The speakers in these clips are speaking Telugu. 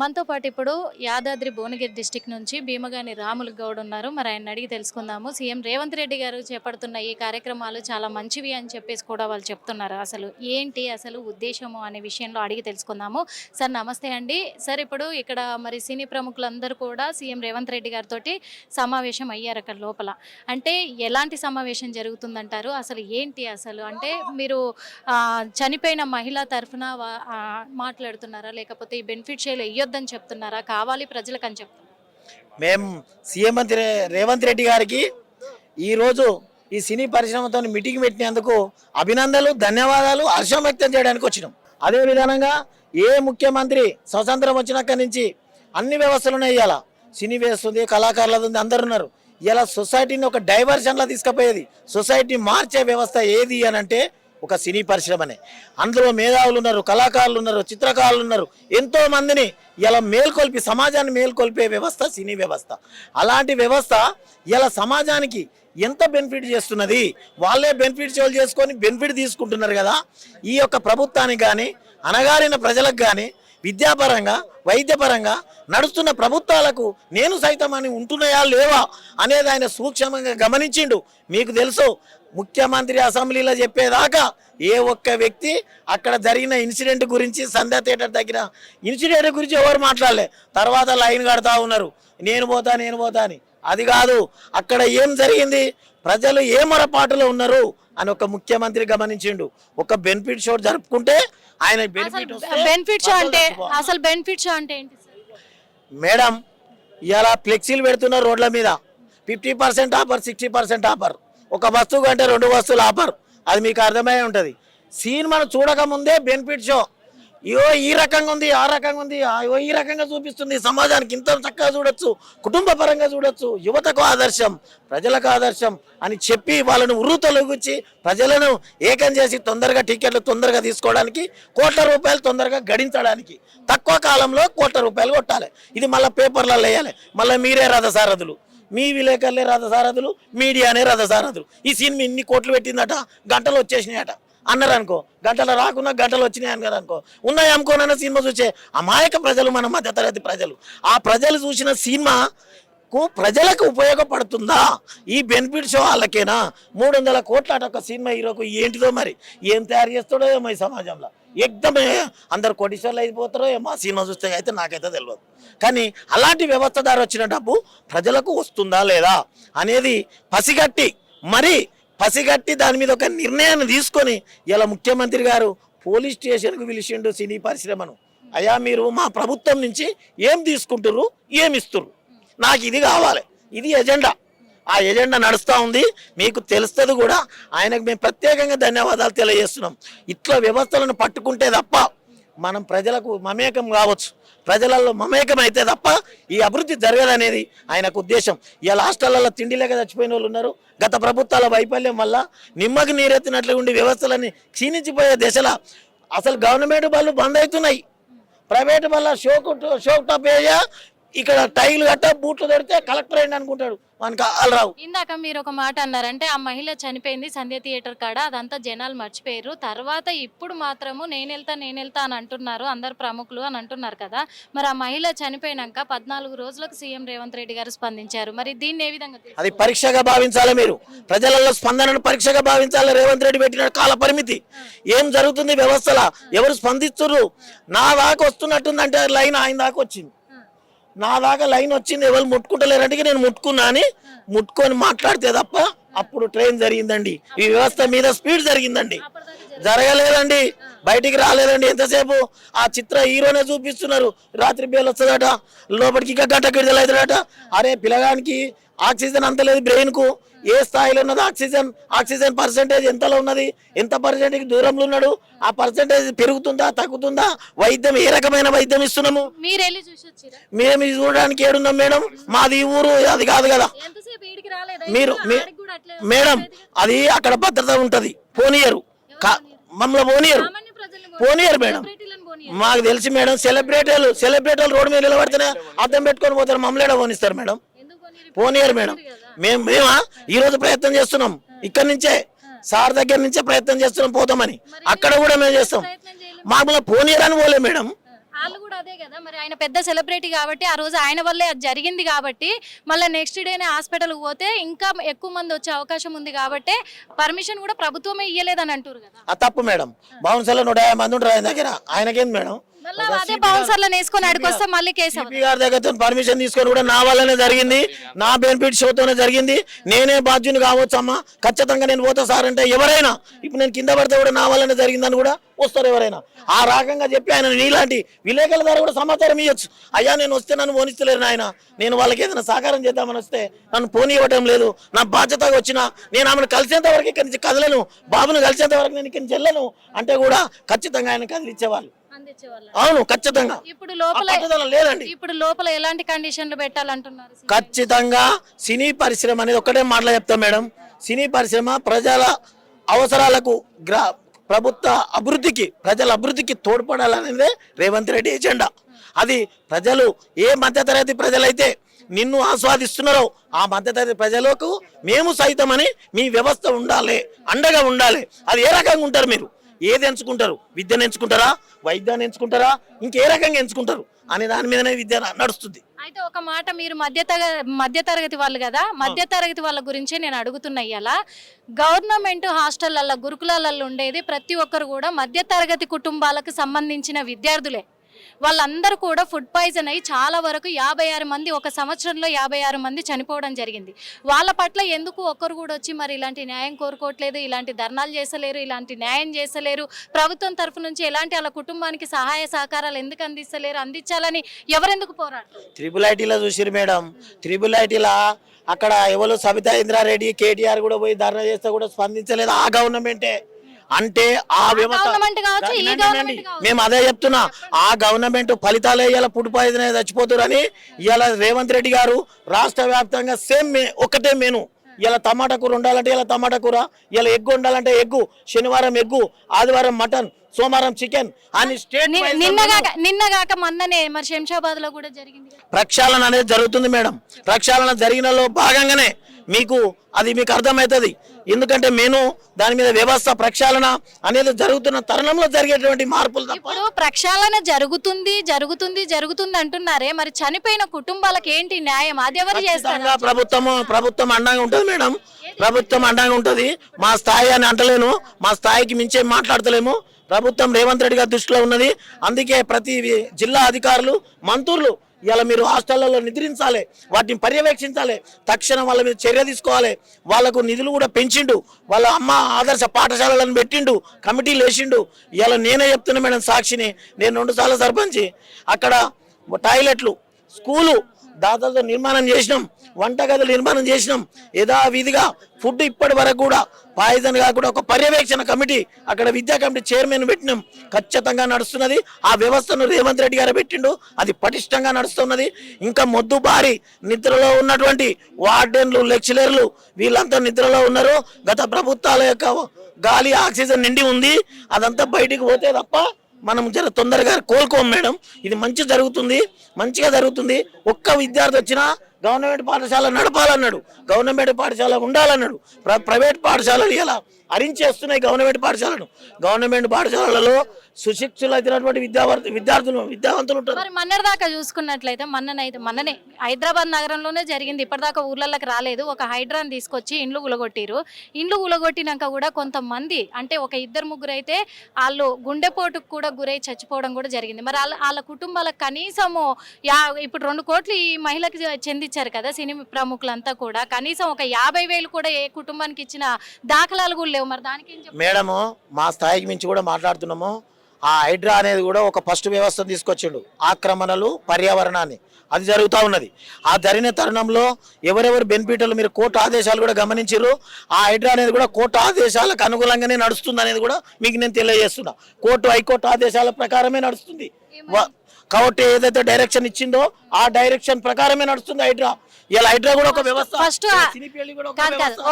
మనతో పాటు ఇప్పుడు యాదాద్రి భువనగిరి డిస్టిక్ నుంచి భీమగాని రాములు గౌడ్ ఉన్నారు. మరి ఆయన అడిగి తెలుసుకుందాము. సీఎం రేవంత్ రెడ్డి గారు చేపడుతున్న ఈ కార్యక్రమాలు చాలా మంచివి అని చెప్పేసి కూడా వాళ్ళు చెప్తున్నారు. అసలు ఏంటి అసలు ఉద్దేశము అనే విషయంలో అడిగి తెలుసుకుందాము. సార్ నమస్తే అండి. సార్ ఇప్పుడు ఇక్కడ మరి సినీ ప్రముఖులందరూ కూడా సీఎం రేవంత్ రెడ్డి గారితో సమావేశం అయ్యారు అక్కడ లోపల. అంటే ఎలాంటి సమావేశం జరుగుతుందంటారు? అసలు ఏంటి అసలు? అంటే మీరు చనిపోయిన మహిళ తరఫున మాట్లాడుతున్నారా? లేకపోతే ఈ బెనిఫిట్ షేలు ఇవ్వద్దని చెప్తున్నారా? కావాలి ప్రజలకు అని చెప్తున్నారు? మేము సీఎం మంత్రి రేవంత్ రెడ్డి గారికి ఈరోజు ఈ సినీ పరిశ్రమతో మీటింగ్ పెట్టినందుకు అభినందనలు ధన్యవాదాలు హర్షం వ్యక్తం చేయడానికి వచ్చినాం. అదే విధానంగా ఏ ముఖ్యమంత్రి స్వతంత్రం వచ్చినాక నుంచి అన్ని వ్యవస్థలు ఉన్నాయి సినీ వేస్తుంది కళాకారులది ఉంది అందరు ఉన్నారు. ఇలా సొసైటీని ఒక డైవర్షన్లా తీసుకుపోయేది సొసైటీ మార్చే వ్యవస్థ ఏది అని అంటే ఒక సినీ పరిశ్రమనే అందులో మేధావులు ఉన్నారు కళాకారులు ఉన్నారు చిత్రకారులు ఉన్నారు. ఎంతో మందిని ఇలా మేల్కొల్పి సమాజాన్ని మేల్కొల్పే వ్యవస్థ సినీ వ్యవస్థ. అలాంటి వ్యవస్థ ఇలా సమాజానికి ఎంత బెనిఫిట్ చేస్తున్నది? వాళ్ళే బెనిఫిట్ షోలు చేసుకొని బెనిఫిట్ తీసుకుంటున్నారు కదా. ఈ యొక్క ప్రభుత్వానికి కానీ అనగారిన ప్రజలకు కానీ విద్యాపరంగా వైద్యపరంగా నడుస్తున్న ప్రభుత్వాలకు నేను సైతం అని ఉంటున్నాయా లేవా అనేది ఆయన సూక్ష్మంగా గమనించిండు. మీకు తెలుసు ముఖ్యమంత్రి అసెంబ్లీలో చెప్పేదాకా ఏ ఒక్క వ్యక్తి అక్కడ జరిగిన ఇన్సిడెంట్ గురించి సంధ్యా థియేటర్ దగ్గర ఇన్సిడెంట్ గురించి ఎవరు మాట్లాడలే. తర్వాత లైన్ కడతా ఉన్నారు. నేను పోతా నేను పోతా అని. అది కాదు అక్కడ ఏం జరిగింది? ప్రజలు ఏ మొరపాటులో ఉన్నారు అని ఒక ముఖ్యమంత్రి గమనించిండు. ఒక బెనిఫిట్ షో జరుపుకుంటే ఆయన బెనిఫిట్ బెనిఫిట్ షో అంటే. అసలు బెనిఫిట్ షో అంటే ఏంటి మేడం ఇలా ఫ్లెక్సీలు పెడుతున్నారు రోడ్ల మీద fifty percent offer sixty percent offer. ఒక వస్తువు కంటే రెండు వస్తువులు ఆఫర్ అది మీకు అర్థమై ఉంటుంది. సీన్ మనం చూడకముందే బెనిఫిట్ షో. ఇయో ఈ రకంగా ఉంది ఆ రకంగా ఉంది అయ్యో ఈ రకంగా చూపిస్తుంది. సమాజానికి ఇంత చక్కగా చూడొచ్చు కుటుంబ పరంగా చూడొచ్చు యువతకు ఆదర్శం ప్రజలకు ఆదర్శం అని చెప్పి వాళ్ళను ఉర్రు తొలగించి ప్రజలను ఏకం చేసి తొందరగా టికెట్లు తొందరగా తీసుకోవడానికి కోట్ల రూపాయలు తొందరగా గడించడానికి తక్కువ కాలంలో కోట్ల రూపాయలు కొట్టాలి. ఇది మళ్ళీ పేపర్లలో వేయాలి. మళ్ళీ మీరే రథసారథులు మీ విలేకరులే రథసారథులు మీడియానే రథసారథులు. ఈ సినిమా ఇన్ని కోట్లు పెట్టిందట గంటలు వచ్చేసినాయట. అన్నారు అనుకో గంటలు రాకున్నా గంటలు వచ్చినాయి అన్నారు అనుకో ఉన్నాయి అనుకోనన్న సినిమా చూసే అమాయక ప్రజలు మన మధ్యతరగతి ప్రజలు. ఆ ప్రజలు చూసిన సినిమా కు ప్రజలకు ఉపయోగపడుతుందా? ఈ బెనిఫిట్ షో వాళ్ళకేనా? మూడు వందల కోట్ల అట ఒక సినిమా హీరోకు ఏంటిదో మరి? ఏం తయారు చేస్తాడో ఏమో ఈ సమాజంలో. ఎగ్దమే అందరు కోటీశ్వర్లు అయిపోతారో ఏమో సినిమా చూస్తే అయితే నాకైతే తెలియదు కానీ అలాంటి వ్యవస్థ ద్వారా వచ్చిన డబ్బు ప్రజలకు వస్తుందా లేదా అనేది పసిగట్టి మరి పసిగట్టి దాని మీద ఒక నిర్ణయాన్ని తీసుకొని ఇలా ముఖ్యమంత్రి గారు పోలీస్ స్టేషన్కు పిలిచిండు సినీ పరిశ్రమను. అయ్యా మీరు మా ప్రభుత్వం నుంచి ఏం తీసుకుంటుర్రు? ఏమి ఇస్తుర్రు నాకు ఇది కావాలి. ఇది ఎజెండా. ఆ ఎజెండా నడుస్తూ ఉంది. మీకు తెలుస్తుంది కూడా. ఆయనకు మేము ప్రత్యేకంగా ధన్యవాదాలు తెలియజేస్తున్నాం. ఇట్లా వ్యవస్థలను పట్టుకుంటే తప్ప మనం ప్రజలకు మమేకం కావచ్చు. ప్రజలలో మమేకం అయితే తప్ప ఈ అభివృద్ధి జరగదనేది ఆయనకు ఉద్దేశం. ఇలా హాస్టళ్ళలో తిండి లేక చచ్చిపోయిన వాళ్ళు ఉన్నారు. గత ప్రభుత్వాల వైఫల్యం వల్ల నిమ్మకి నీరెత్తినట్లు ఉండి వ్యవస్థలన్నీ క్షీణించిపోయే దశలో అసలు గవర్నమెంట్ బళ్ళు బంద్ అవుతున్నాయి. ప్రైవేట్ వల్ల షోకు షోక్ టాప్ ఏరియా ఇక్కడ టైల్ గట్ట బూట్లు దొరికితే కలెక్టర్ అయింది అనుకుంటాడు? మనకి రావు. ఇందాక మీరు ఒక మాట అన్నారంటే ఆ మహిళ చనిపోయింది సంధ్య థియేటర్ కాడ అదంతా జనాలు మర్చిపోయారు. తర్వాత ఇప్పుడు మాత్రము నేను వెళ్తా నేను వెళ్తా అని అంటున్నారు అందరు ప్రముఖులు అని అంటున్నారు కదా. మరి ఆ మహిళ చనిపోయినాక పద్నాలుగు రోజులకు సీఎం రేవంత్ రెడ్డి గారు స్పందించారు. మరి దీన్ని ఏ విధంగా? అది పరీక్షగా భావించాలి మీరు. ప్రజలలో స్పందనను పరీక్షగా భావించాలి రేవంత్ రెడ్డి పెట్టిన కాల పరిమితి. ఏం జరుగుతుంది వ్యవస్థల? ఎవరు స్పందిస్తుర్రు? నా దాకా వస్తున్నట్టుందంటే లైన్ ఆయన దాకా వచ్చింది. నా దాకా లైన్ వచ్చింది ఎవరు ముట్టుకుంటలేరంటే నేను ముట్టుకున్నా అని ముట్టుకొని మాట్లాడితే తప్ప అప్పుడు ట్రైన్ జరిగిందండి. ఈ వ్యవస్థ మీద స్పీడ్ జరిగిందండి. జరగలేదండి. బయటికి రాలేదండి. ఎంతసేపు ఆ చిత్ర హీరోనే చూపిస్తున్నారు. రాత్రి బేలు వస్తుందట లోపలికి ఇంకా గంట గిడదలు అరే పిల్లగానికి ఆక్సిజన్ అంత లేదు బ్రెయిన్కు. ఏ స్థాయిలో ఉన్నది ఆక్సిజన్ ఆక్సిజన్ పర్సెంటేజ్ ఎంతలో ఉన్నది? ఎంత పర్సెంటేజ్ దూరంలో ఉన్నాడు? ఆ పర్సెంటేజ్ పెరుగుతుందా తగ్గుతుందా? వైద్యం ఏ రకమైన వైద్యం ఇస్తున్నాము? మేము చూడడానికి ఏడున్నాం మేడం? మాది ఊరు అది కాదు కదా. మీరు మేడం అది అక్కడ భద్రత ఉంటది. పోనీయరు. మమ్మల్ని పోనీయరు. పోనీయరు. మేడం. మాకు తెలిసి మేడం సెలబ్రిటీలు సెలబ్రిటీలు రోడ్డు మీద నిలబడితేనే అద్దం పెట్టుకొని పోతారు. మమ్మల్ని పోనిస్తారు మేడం? పోనీయరు మేడం. మేము మేమా? ఈ రోజు ప్రయత్నం చేస్తున్నాం. ఇక్కడి నుంచే సార్ దగ్గర నుంచే ప్రయత్నం చేస్తున్నాం పోతామని అక్కడ కూడా మేము చేస్తాం. మామూలుగా పోనీయరు అని పోలే మేడం. వాళ్ళు కూడా అదే కదా మరి ఆయన పెద్ద సెలబ్రిటీ కాబట్టి ఆ రోజు ఆయన వల్లే అది జరిగింది కాబట్టి మళ్ళీ నెక్స్ట్ డేనే హాస్పిటల్కి పోతే ఇంకా ఎక్కువ మంది వచ్చే అవకాశం ఉంది కాబట్టి పర్మిషన్ కూడా ప్రభుత్వమే ఇయ్యలేదని అంటారు కదా. ఆ తప్పు మేడం. బౌన్సర్లో నూట యాభై మంది ఉంటారు ఆయన దగ్గర. ఆయనకేంది మేడం? మళ్ళీ అదే బౌన్సర్లను వేసుకొని మళ్ళీ కేసు అవ్వదు. సిపి గారి దగ్గర పర్మిషన్ తీసుకొని కూడా నా వల్లనే జరిగింది. నా బెనిఫిట్ షోతోనే జరిగింది. నేనే బాధ్యుని కావచ్చు అమ్మా ఖచ్చితంగా నేను పోతా సార్ అంటే ఎవరైనా ఇప్పుడు నేను కింద పడితే కూడా నా వల్లనే జరిగిందని కూడా వస్తారు ఎవరైనా. ఆ రకంగా చెప్పి ఆయన నీలాంటి విలేకరుల ద్వారా కూడా సమాచారం ఇవ్వచ్చు అయ్యా నేను వస్తే నన్ను పోనిస్తలేరు ఆయన నేను వాళ్ళకి ఏదైనా సహకారం చేద్దామని వస్తే నన్ను పోనీయవటం లేదు. నా బాధ్యతగా వచ్చిన నేను ఆమెను కలిసేంత వరకు ఇక్కడి నుంచి కదలను. బాబును కలిసేంత వరకు నేను ఇక్కడి నుంచి వెళ్ళను. అంటే కూడా ఖచ్చితంగా ఆయన కదిలిచ్చేవాళ్ళు అవును ఖచ్చితంగా. ఇప్పుడు లోపల లేదండి. ఇప్పుడు లోపల ఎలాంటి కండిషన్లు పెట్టాలంటున్నారు ఖచ్చితంగా సినీ పరిశ్రమ అనేది ఒక్కటే మాటలో చెప్తాం మేడం. సినీ పరిశ్రమ ప్రజల అవసరాలకు గ్రా ప్రభుత్వ అభివృద్ధికి ప్రజల అభివృద్ధికి తోడ్పడాలనేదే రేవంత్ రెడ్డి ఎజెండా. అది ప్రజలు ఏ మధ్యతరగతి ప్రజలైతే నిన్ను ఆస్వాదిస్తున్నారో ఆ మధ్యతరగతి ప్రజలకు మేము సైతమని మీ వ్యవస్థ ఉండాలి అండగా ఉండాలి. అది ఏ రకంగా ఉంటారు మీరు? ఏది ఎంచుకుంటారు? విద్యను ఎంచుకుంటారా? వైద్యాన్ని ఎంచుకుంటారా? ఇంకే రకంగా ఎంచుకుంటారు. అనే దాని మీదనే విద్య నడుస్తుంది. అయితే ఒక మాట మీరు మధ్య మధ్య తరగతి వాళ్ళు కదా? మధ్య తరగతి వాళ్ళ గురించే నేను అడుగుతున్నా ఇవాళ గవర్నమెంట్ హాస్టళ్ళలో గురుకులాలలో ఉండేది ప్రతి ఒక్కరు కూడా మధ్య తరగతి కుటుంబాలకు సంబంధించిన విద్యార్థులే. వాళ్ళందరూ కూడా ఫుడ్ పాయిజన్ అయ్యి చాలా వరకు యాభై ఆరు మంది ఒక సంవత్సరంలో యాభై ఆరు మంది చనిపోవడం జరిగింది. వాళ్ళ పట్ల ఎందుకు ఒక్కరు కూడా వచ్చి మరి ఇలాంటి న్యాయం కోరుకోవట్లేదు ఇలాంటి ధర్నాలు చేసలేరు ఇలాంటి న్యాయం చేసలేరు ప్రభుత్వం తరఫు నుంచి ఎలాంటి వాళ్ళ కుటుంబానికి సహాయ సహకారాలు ఎందుకు అందిస్తలేరు అందించాలని ఎవరెందుకు పోరాడు త్రిబుల్ ఐటీలో చూసిరు మేడం. త్రిబుల్ ఐటీలా అక్కడ ఎవరు సబితా ఇంద్రారెడ్డి కేటీఆర్ కూడా పోయి ధర్నా చేస్తే కూడా స్పందించలేదు ఆ గవర్నమెంటే అంటే ఆ వ్యవస్థ. మేము అదే చెప్తున్నా ఆ గవర్నమెంట్ ఫలితాలు పాయిజన్ అయ్యి చచ్చిపోతారని ఇవాళ రేవంత్ రెడ్డి గారు రాష్ట్ర వ్యాప్తంగా సేమ్ మే ఒకటే మెను ఇలా టమాటా కూర ఉండాలంటే ఇలా టమాటా కూర ఇలా ఎగ్గు ఉండాలంటే ఎగ్గు శనివారం ఎగ్గు ఆదివారం మటన్ సోమవారం చికెన్ అని స్టేట్ నిన్నగాక మొన్ననే మరి శంషాబాద్లో కూడా జరిగింది. ప్రక్షాళన అనేది జరుగుతుంది మేడం ప్రక్షాళన జరిగినలో భాగంగానే మీకు అది మీకు అర్థమవుతుంది. ఎందుకంటే నేను దాని మీద వ్యవస్థ ప్రక్షాళన అనేది జరుగుతున్న తరుణంలో జరిగేటువంటి మార్పులు ఇప్పుడు ప్రక్షాళన జరుగుతుంది జరుగుతుంది జరుగుతుంది అంటున్నారే. మరి చనిపోయిన కుటుంబాలకు ఏంటి న్యాయం? అది ఎవరు చేస్తారు? ప్రభుత్వం ప్రభుత్వం అండంగా ఉంటుంది మేడం. ప్రభుత్వం అండంగా ఉంటుంది. మా స్థాయి అని అంటలేను. మా స్థాయికి మించే మాట్లాడతలేము. ప్రభుత్వం రేవంత్ రెడ్డి గారి దృష్టిలో ఉన్నది. అందుకే ప్రతి జిల్లా అధికారులు మంత్రులు ఇలా మీరు హాస్టళ్ళలో నిద్రించాలి వాటిని పర్యవేక్షించాలి తక్షణం వాళ్ళ మీద చర్య తీసుకోవాలి. వాళ్ళకు నిధులు కూడా పెంచిండు వాళ్ళ అమ్మ ఆదర్శ పాఠశాలలను పెట్టిండు కమిటీలు వేసిండు ఇలా నేనే చెప్తున్నా మేడం సాక్షిని నేను రెండు సార్లు సర్పంచి అక్కడ టాయిలెట్లు స్కూలు దాదాపు నిర్మాణం చేసినాం. వంటగదులు నిర్మాణం చేసినాం. యథావిధిగా ఫుడ్ ఇప్పటి వరకు కూడా పాయిజన్ కాకుండా ఒక పర్యవేక్షణ కమిటీ అక్కడ విద్యా కమిటీ చైర్మన్ పెట్టినాం. ఖచ్చితంగా నడుస్తున్నది. ఆ వ్యవస్థను రేవంత్ రెడ్డి గారు పెట్టిండు. అది పటిష్టంగా నడుస్తున్నది. ఇంకా మొద్దు బారి నిద్రలో ఉన్నటువంటి వార్డెన్లు లెక్చరర్లు వీళ్ళంతా నిద్రలో ఉన్నారు. గత ప్రభుత్వాల యొక్క గాలి ఆక్సిజన్ నిండి ఉంది. అదంతా బయటికి పోతే తప్ప మనం జర తొందరగా కోలుకోం మేడం. ఇది మంచి జరుగుతుంది. మంచిగా జరుగుతుంది. ఒక్క విద్యార్థి వచ్చినా గవర్నమెంట్ పాఠశాల నడపాలన్నాడు. గవర్నమెంట్ పాఠశాల ఉండాలన్నాడు. ప్ర- ప్రైవేట్ పాఠశాలలు ఎలా? అరించేస్తున్నాయి గవర్నమెంట్ పాఠశాలను. గవర్నమెంట్ పాఠశాలలో సుశిక్షులైనటువంటి విద్యార్థి విద్యార్థులు విద్యావంతులు ఉంటారు. మరి దాకా చూసుకున్నట్లయితే మన్ననైతే మన్ననే హైదరాబాద్ నగరంలోనే జరిగింది. ఇప్పటిదాకా ఊర్లలోకి రాలేదు. ఒక హైడ్రాన్ తీసుకొచ్చి ఇండ్లు గులగొట్టిరు. ఇండ్లు గులగొట్టినాక కూడా కొంతమంది అంటే ఒక ఇద్దరు ముగ్గురు అయితే వాళ్ళు గుండెపోటుకు కూడా గురై చచ్చిపోవడం కూడా జరిగింది. మరి వాళ్ళ వాళ్ళ కుటుంబాలకు కనీసము యా ఇప్పుడు రెండు కోట్లు ఈ మహిళకి చెందించారు కదా సినీ ప్రముఖులంతా కూడా. కనీసం ఒక యాభై వేలు కూడా ఏ కుటుంబానికి ఇచ్చిన దాఖలాలు కూడా లేవు. మరి దానికి ఏం చెప్తారు? మేడము మా స్థాయికి మించి కూడా మాట్లాడుతున్నాము. ఆ హైడ్రా అనేది కూడా ఒక ఫస్ట్ వ్యవస్థ తీసుకొచ్చిండు. ఆక్రమణలు పర్యావరణాన్ని. అది జరుగుతూ ఉన్నది. ఆ జరిగిన తరుణంలో ఎవరెవరు బెనిఫిట్లు మీరు కోర్టు ఆదేశాలు కూడా గమనించారు ఆ హైడ్రా అనేది కూడా కోర్టు ఆదేశాలకు అనుకూలంగానే నడుస్తుంది అనేది కూడా మీకు నేను తెలియజేస్తున్నా. కోర్టు హైకోర్టు ఆదేశాల ప్రకారమే నడుస్తుంది. వా- కాబట్టి ఏదైతే డైరెక్షన్ ఇచ్చిందో ఆ డైరెక్షన్ ప్రకారమే నడుస్తుంది హైడ్రా ఇలా హైడ్రా కూడా ఒక వ్యవస్థ వ్యవస్థ.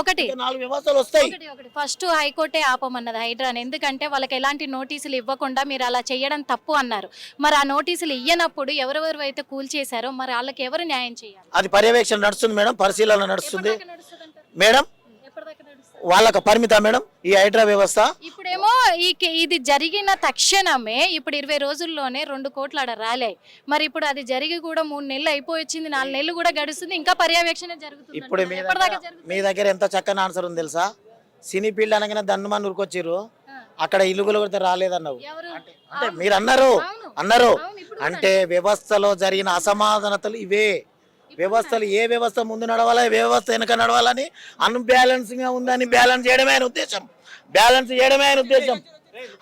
ఒకటి. నాలుగు వ్యవస్థలు వస్తాయి ఫస్ట్ హైకోర్టే ఆపమన్నది హైడ్రాన్ ఎందుకంటే వాళ్ళకి ఎలాంటి నోటీసులు ఇవ్వకుండా మీరు అలా చేయడం తప్పు అన్నారు మరి ఆ నోటీసులు ఇయ్యనప్పుడు ఎవరెవరు అయితే కూల్ చేశారో మరి వాళ్ళకి ఎవరు న్యాయం చేయాలి అది పర్యవేక్షణ నడుస్తుంది మేడం పరిశీలన నడుస్తుంది? మేడం? వాళ్ళకు పరిమిత మేడం ఈ హైడ్రా వ్యవస్థ. ఇప్పుడేమో ఈ కే- ఇది జరిగిన తక్షణమే ఇప్పుడు ఇరవై రోజుల్లోనే రెండు కోట్లు ఆడ రాలే. మరి ఇప్పుడు అది జరిగి కూడా మూడు నెలలు అయిపోయి వచ్చింది నాలుగు నెలలు కూడా గడుస్తుంది ఇంకా పర్యవేక్షణ జరుగుతుంది ఇప్పుడు మీ ఎప్పటిదాకా దగ్గర జరుగుతుంది? మీ దగ్గర ఎంత చక్కని ఆన్సర్ ఉంది తెలుసా? సినీ ఫీల్డ్ అనగానే దన్ను మన ఉరికొచ్చిర్రు ఆ. అక్కడ ఇల్లుగులు కొడితే రాలేదన్నావు. ఎవరు? అంటే మీరు అన్నారు. అవును. అన్నారు. అవును, ఇప్పుడు అంటే వ్యవస్థలో జరిగిన అసమాధానతలు ఇవే. వ్యవస్థలు ఏ వ్యవస్థ ముందు నడవాలా ఏ వ్యవస్థ వెనక నడవాలని అన్బ్యాలెన్స్గా ఉందని బ్యాలెన్స్ చేయడమే ఆయన ఉద్దేశం. బ్యాలెన్స్ చేయడమే ఆయన ఉద్దేశం.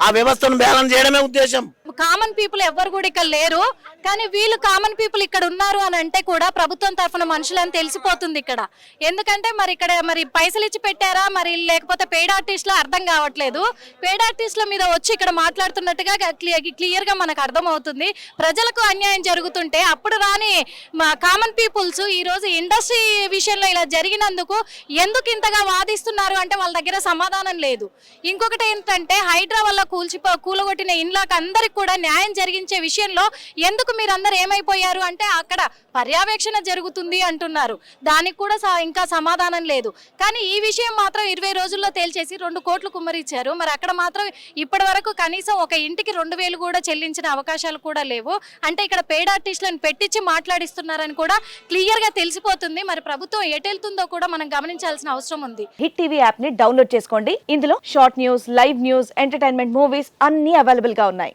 ఆ వ్యవస్థను బ్యాలెన్స్ చేయడమే ఉద్దేశం. కామన్ పీపుల్ ఎవ్వరు కూడా ఇక్కడ లేరు. కానీ వీళ్ళు కామన్ పీపుల్ ఇక్కడ ఉన్నారు అని అంటే కూడా ప్రభుత్వం తరఫున మనుషులని తెలిసిపోతుంది ఇక్కడ. ఎందుకంటే మరి ఇక్కడ మరి పైసలు ఇచ్చి పెట్టారా? మరి లేకపోతే పెయిడ్ ఆర్టిస్ట్లో అర్థం కావట్లేదు. పెయిడ్ ఆర్టిస్టుల మీద వచ్చి ఇక్కడ మాట్లాడుతున్నట్టుగా క్లియర్గా మనకు అర్థమవుతుంది. ప్రజలకు అన్యాయం జరుగుతుంటే అప్పుడు రాని మా కామన్ పీపుల్స్ ఈ రోజు ఇండస్ట్రీ విషయంలో ఇలా జరిగినందుకు ఎందుకు ఇంతగా వాదిస్తున్నారు అంటే వాళ్ళ దగ్గర సమాధానం లేదు. ఇంకొకటి ఏంటంటే హైడ్రా వల్ల కూల్చిపో కూలగొట్టిన ఇన్లాక్ అందరికి కూడా న్యాయం జరిగించే విషయంలో ఎందుకు మీరందరూ ఏమైపోయారు అంటే అక్కడ పర్యవేక్షణ జరుగుతుంది అంటున్నారు. దానికి కూడా స- ఇంకా సమాధానం లేదు. కానీ ఈ విషయం మాత్రం ఇరవై రోజుల్లో తేల్చేసి రెండు కోట్లు కుమ్మరిచ్చారు. మరి అక్కడ మాత్రం ఇప్పటి వరకు కనీసం ఒక ఇంటికి రెండు వేలు కూడా చెల్లించిన అవకాశాలు కూడా లేవు. అంటే ఇక్కడ పేడ్ ఆర్టిస్టులను పెట్టించి మాట్లాడిస్తున్నారని కూడా క్లియర్గా తెలిసిపోతుంది. మరి ప్రభుత్వం ఎటెళ్తుందో కూడా మనం గమనించాల్సిన అవసరం ఉంది. హిట్ టీవీ యాప్ని డౌన్లోడ్ చేసుకోండి. ఇందులో short news live news entertainment movies అన్ని అవైలబుల్గా ఉన్నాయి.